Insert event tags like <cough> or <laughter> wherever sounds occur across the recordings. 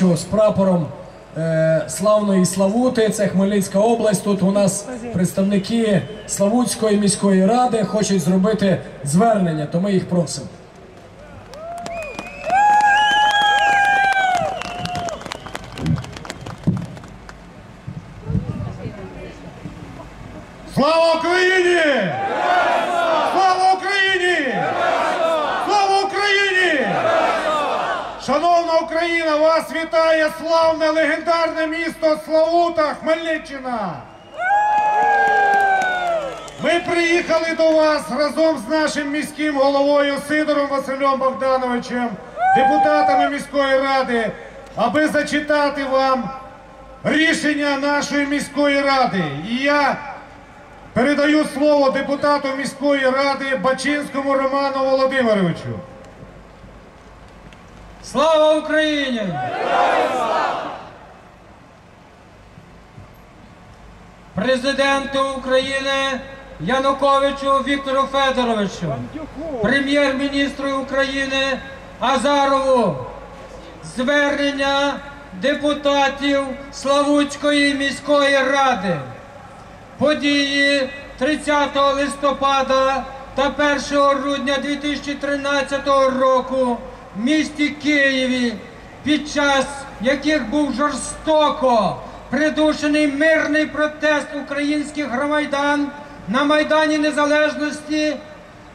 бачу з прапором е, славної Славути, це Хмельницька область. Тут у нас представники Славутської міської ради хочуть зробити звернення, то ми їх просимо. Слава Україні! Слава Україні! Слава Україні! Шановна Україна, вас вітає славне легендарне місто Славута, Хмельниччина! Ми приїхали до вас разом з нашим міським головою Сидором Василем Богдановичем, депутатами міської ради, аби зачитати вам рішення нашої міської ради. І я Передаю слово депутату міської ради Бачинському Роману Володимировичу. Слава Україні! Президенту України Януковичу Віктору Федоровичу, прем'єр-міністру України Азарову, звернення депутатів Славутської міської ради. Події 30 листопада та 1 грудня 2013 року в місті Києві, під час яких був жорстоко придушений мирний протест українських громадян на Майдані Незалежності,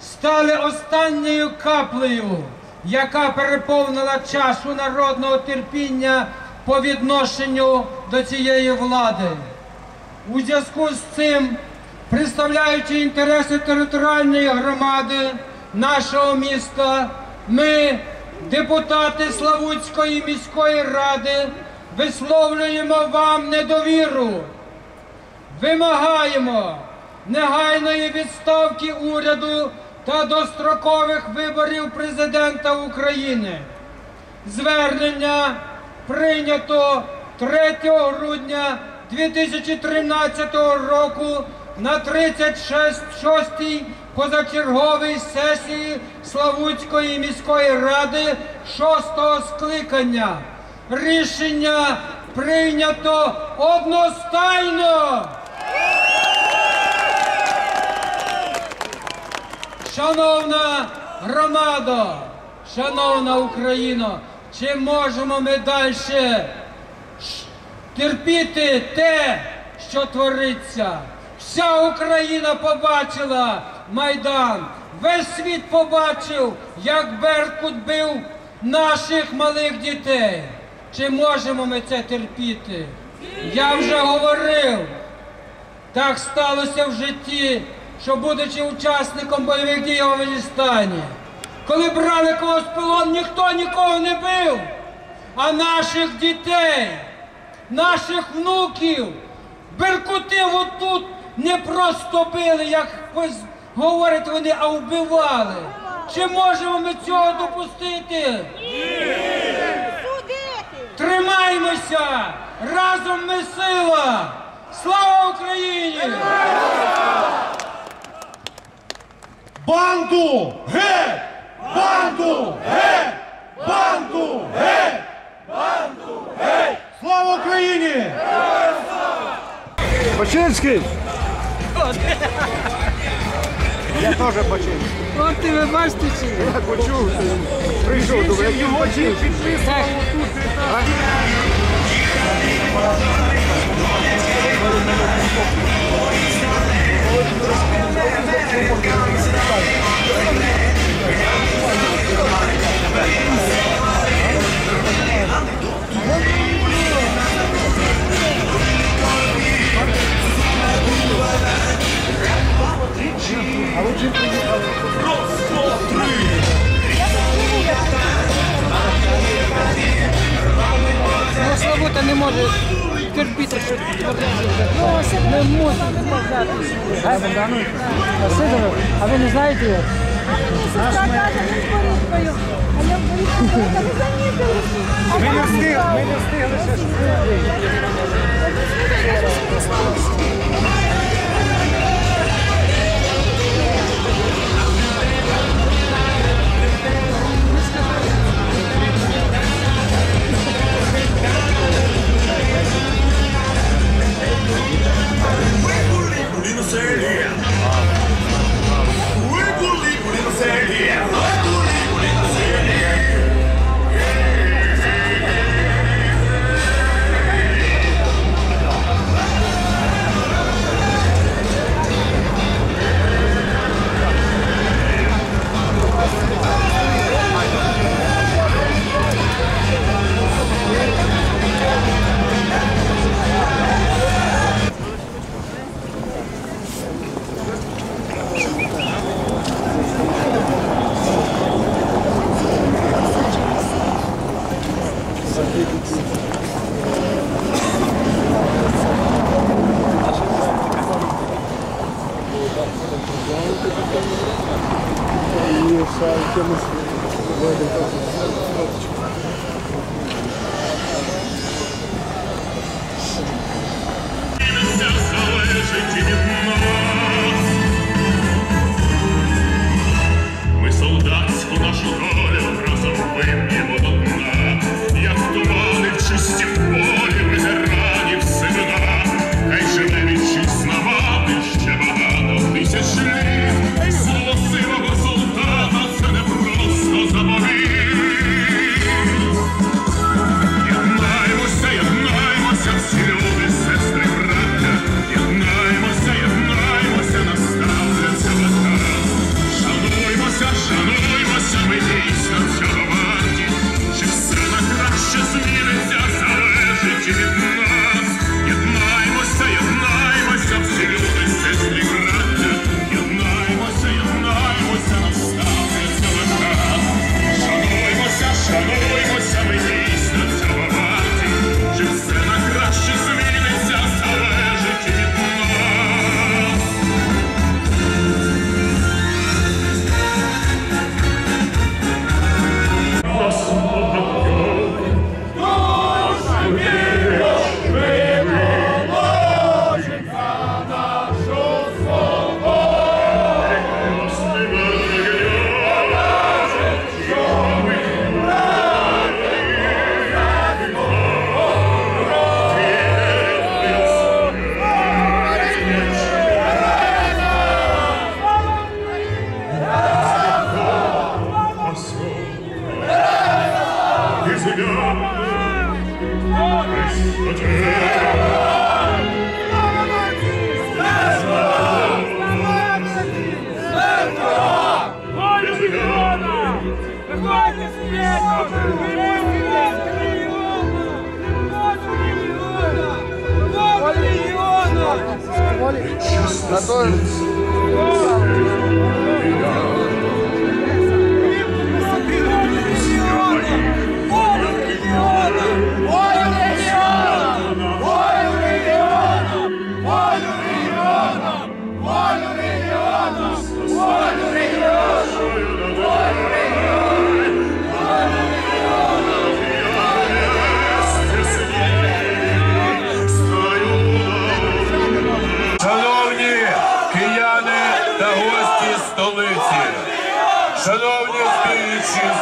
стали останньою каплею, яка переповнила чашу народного терпіння по відношенню до цієї влади. У зв'язку з цим, представляючи інтереси територіальної громади нашого міста, ми, депутати Славутської міської ради, висловлюємо вам недовіру, вимагаємо негайної відставки уряду та дострокових виборів президента України. Звернення прийнято 3 грудня 2013 року на 36-й позачерговій сесії Славутської міської ради 6-го скликання. Рішення прийнято одностайно. Шановна громада, шановна Україна, чи можемо ми далі терпіти те, що твориться? Вся Україна побачила Майдан, весь світ побачив, як Беркут бив наших малих дітей. Чи можемо ми це терпіти? Я вже говорив, так сталося в житті, що будучи учасником бойових дій в Афганістані, коли брали когось полон, ніхто нікого не бив, а наших дітей, наших внуків, беркути отут не просто били, як говорять вони, а вбивали. Чи можемо ми цього допустити? Тримаймося! Разом ми сила! Слава Україні! Банду! Геть! Банду! Геть! Банду! Геть! Банду! Геть! Слава Україні! Бачинський! Я теж бачив. От ти ви бачите чи ні? Я почув, прийшов, думаю, який Бачинський. Так. Ну, не може терпіти, що не може Сидоров, а ви не знаєте його? Сестра каже, він з борідкою. А я в борідку не замітила. Ми солдатську нашу долю разом вип'ємо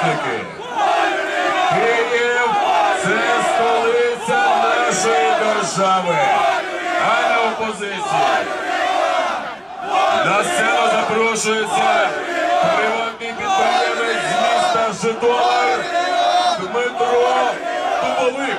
співвітчизники, Київ це столиця нашої держави, а не опозиція. На сцену запрошується приватний підприємець з міста Житомир Дмитро Дубовик.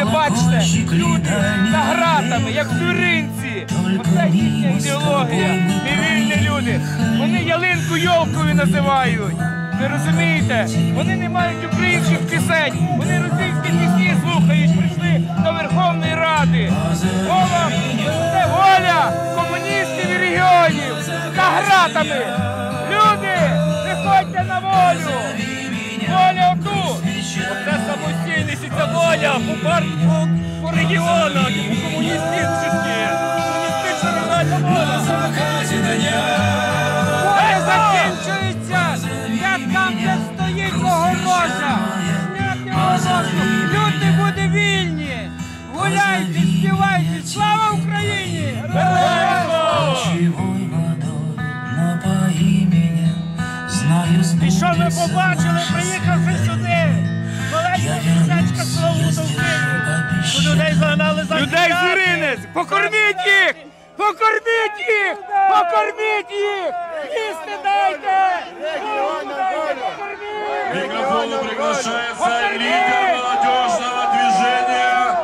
Ви бачите, люди за гратами, як туринці. Оце їхня ідеологія. Ми вільні люди. Вони ялинку йолкою називають. Ви розумієте? Вони не мають українських пісень. Вони російські пісні слухають, прийшли до Верховної Ради. Воля, це воля комуністів і регіонів за гратами. Люди, виходьте на волю! Воля тут! Оце самостійність і ця воля по, по, регіонах і по комуністичних. Комуністична народна воля. Бой закінчується! Де там, де стоїть огорожа! Зняти огорожу! Люди буде вільні! Гуляйте, співайте! Слава Україні! Чивой водой напои меня, знаю с І що ми побачили, приїхавши сюди? Маленька Славута в Людей загнали за Людей звіринець! Покорміть їх! Покорміть їх! Покорміть їх! Їсти дайте! Микрофону приглашается лидер молодежного движения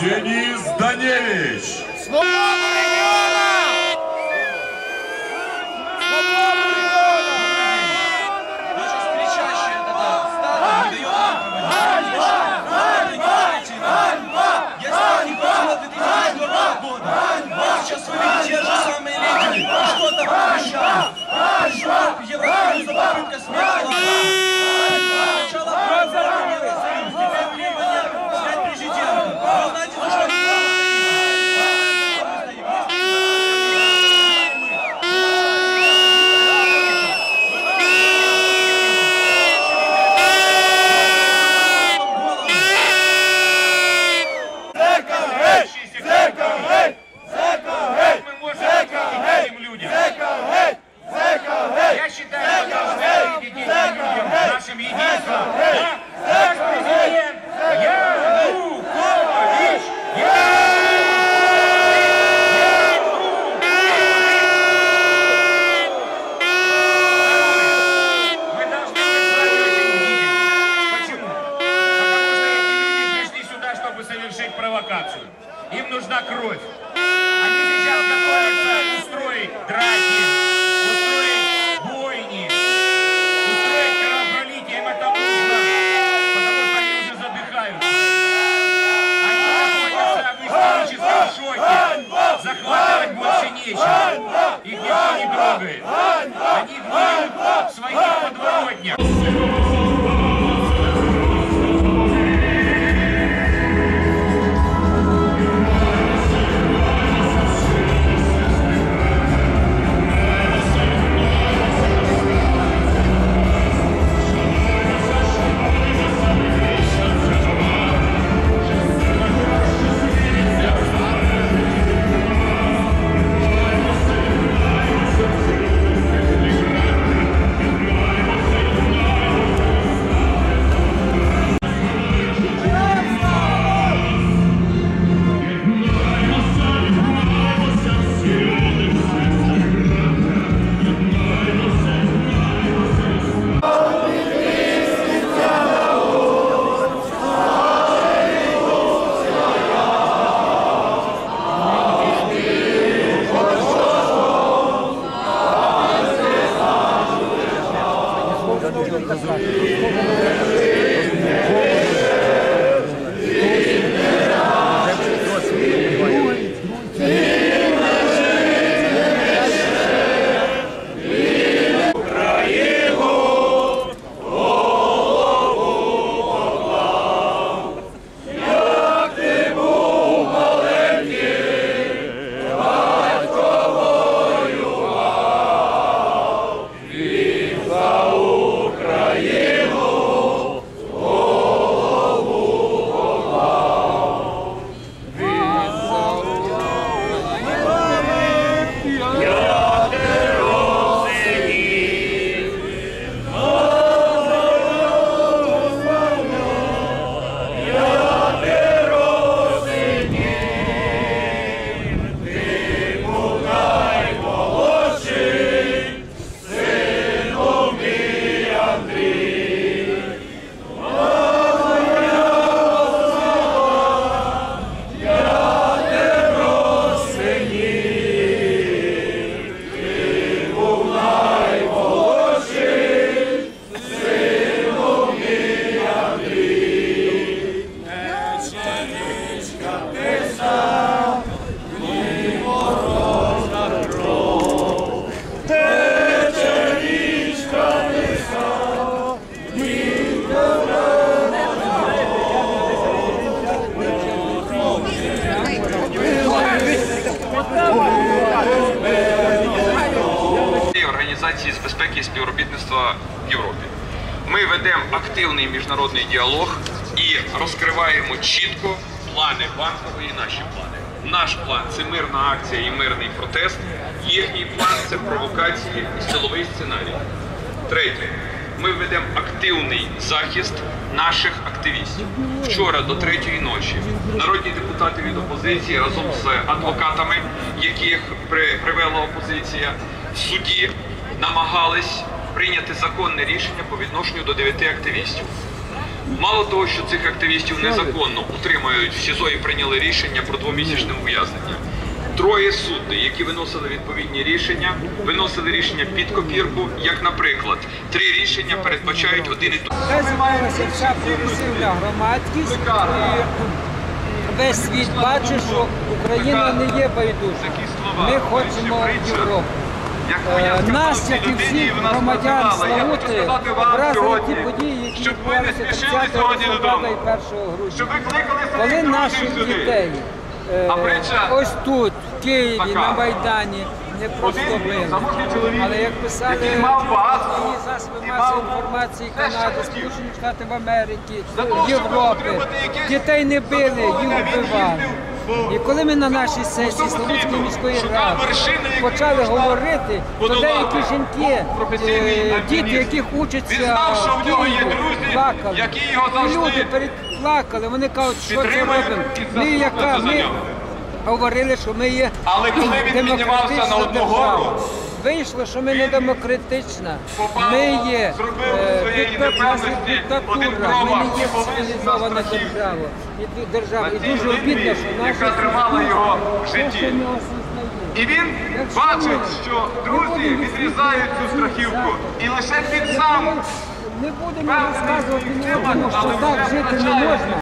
Денис Даневич. Свободу регіона! Чтобы совершить провокацию. Им нужна кровь. Они сейчас готовятся устроить драки, устроить бойни, устроить кровопролитие. Им это нужно, потому что они уже задыхаются. Они находятся в истерическом шоке. Захватывать больше нечего. Их никто не трогает. Они гниют в своих подворотнях. Безпеки і співробітництва в Європі. Ми ведемо активний міжнародний діалог і розкриваємо чітко плани банкової і наші плани. Наш план це мирна акція і мирний протест. Їхній план це провокації і силовий сценарій. Третє. Ми ведемо активний захист наших активістів. Вчора до третьої ночі народні депутати від опозиції разом з адвокатами, яких при- привела опозиція, в суді намагались прийняти законне рішення по відношенню до дев'яти активістів. Мало того, що цих активістів незаконно утримують в СІЗО і прийняли рішення про двомісячне ув'язнення. Троє судді, які виносили відповідні рішення, виносили рішення під копірку, як, наприклад, три рішення передбачають один і той. Де зібралася вся прогресивна громадськість і весь світ бачить, що Україна не є байдужа. Ми хочемо Європу. Е, Нас, як і всіх громадян Славути, вразили ті події, які відбувалися 30 листопада і 1 грудня. Коли наших дітей е, ось тут, в Києві, на Майдані, не просто били. Але як писали засоби масової інформації Канади, Сполучені Штати в Америки, Європи, дітей не били, їх вбивали. І коли ми на нашій сесії Славутської міської ради почали говорити, то деякі жінки, е, діти, яких учаться в Києві, плакали. І люди переплакали, вони кажуть, що це робимо. Ми яка? ми говорили, що ми є Але коли він <clears throat> піднімався на одну гору, Вийшло, що ми не демократична. Ми є е, диктатура, ми не є цивілізована держава. І держава. І дуже обідно, що наша тримала його в житті. І він бачить, що друзі відрізають цю страхівку, і лише під сам Не будемо розказувати що але так жити не можна.